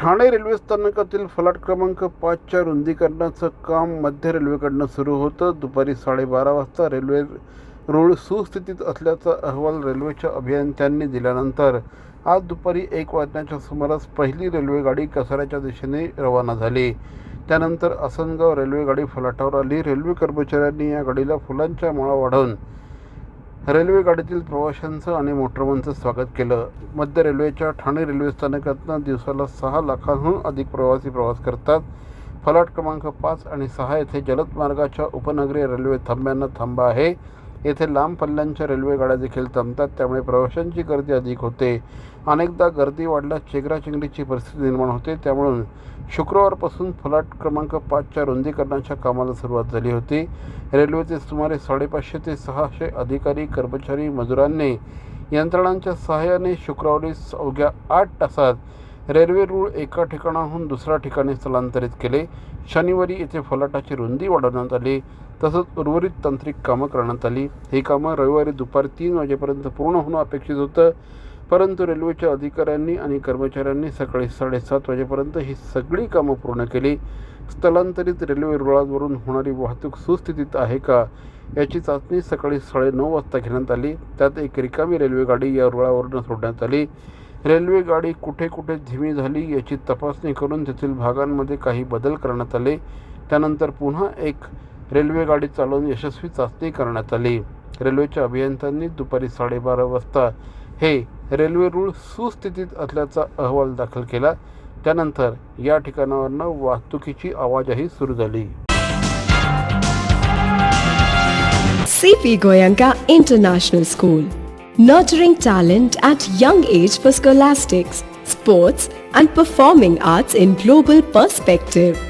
Thane railway स्थानकातील फलाट क्रमांक पाचच्या रुंदीकरणाचं काम मध्य रेल्वेकडनं सुरू होतं. दुपारी साडेबारा वाजता रेल्वे रूळ सुस्थितीत असल्याचा अहवाल रेल्वेच्या अभियंत्यांनी दिल्यानंतर आज दुपारी एक वाजण्याच्या सुमारास पहिली रेल्वेगाडी कसाऱ्याच्या दिशेने रवाना झाली. त्यानंतर आसनगाव रेल्वेगाडी फलाटावर आली. रेल्वे कर्मचाऱ्यांनी या गाडीला फुलांच्या माळा वाढवून रेल्वे गाडीतील प्रवाशांचं आणि मोटरमनचं स्वागत केलं. मध्य रेल्वेच्या ठाणे रेल्वे स्थानकातनं दिवसाला सहा लाखांहून अधिक प्रवासी प्रवास करतात. फलाट क्रमांक पाच आणि सहा येथे जलद मार्गाच्या उपनगरीय रेल्वे थांब्यांना थांबा आहे. येथे लांब पल्ल्यांच्या रेल्वेगाड्या देखील थांबतात त्यामुळे प्रवाशांची गर्दी अधिक होते. अनेकदा गर्दी वाढल्यास चेंगराचेंगरीची परिस्थिती निर्माण होते. त्यामुळे शुक्रवारपासून फलाट क्रमांक पाचच्या रुंदीकरणाच्या कामाला सुरुवात झाली होती. रेल्वेचे सुमारे साडेपाचशे ते सहाशे अधिकारी कर्मचारी मजुरांनी यंत्रणांच्या सहाय्याने शुक्रवारी अवघ्या आठ तासात रेल्वे रूळ एका ठिकाणाहून दुसऱ्या ठिकाणी स्थलांतरित केले. शनिवारी येथे फलाटाची रुंदी वाढवण्यात आली. तसंच उर्वरित तांत्रिक कामं करण्यात आली. ही कामं रविवारी दुपारी तीन वाजेपर्यंत पूर्ण होणं अपेक्षित होतं. परंतु रेल्वेच्या अधिकाऱ्यांनी आणि कर्मचाऱ्यांनी सकाळी साडेसात वाजेपर्यंत ही सगळी कामं पूर्ण केली. स्थलांतरित रेल्वे रुळावरून होणारी वाहतूक सुस्थितीत आहे का याची चाचणी सकाळी साडेनऊ वाजता घेण्यात आली. त्यात एक रिकामी रेल्वेगाडी या रुळावरून सोडण्यात आली. रेल्वे गाडी कुठे कुठे धीमी झाली याची तपासणी करून तेथील भागांमध्ये काही बदल करण्यात आले. त्यानंतर पुन्हा एक रेल्वेगाडी चालवून यशस्वी चाचणी करण्यात आली. रेल्वेच्या अभियंत्यांनी दुपारी साडेबारा वाजता हे रेल्वे रूळ सुस्थितीत असल्याचा अहवाल दाखल केला. त्यानंतर या ठिकाणावरनं वाहतुकीची आवाजही सुरू झाली. CP Goenka international school nurturing talent at young age for scholastics sports and performing arts in global perspective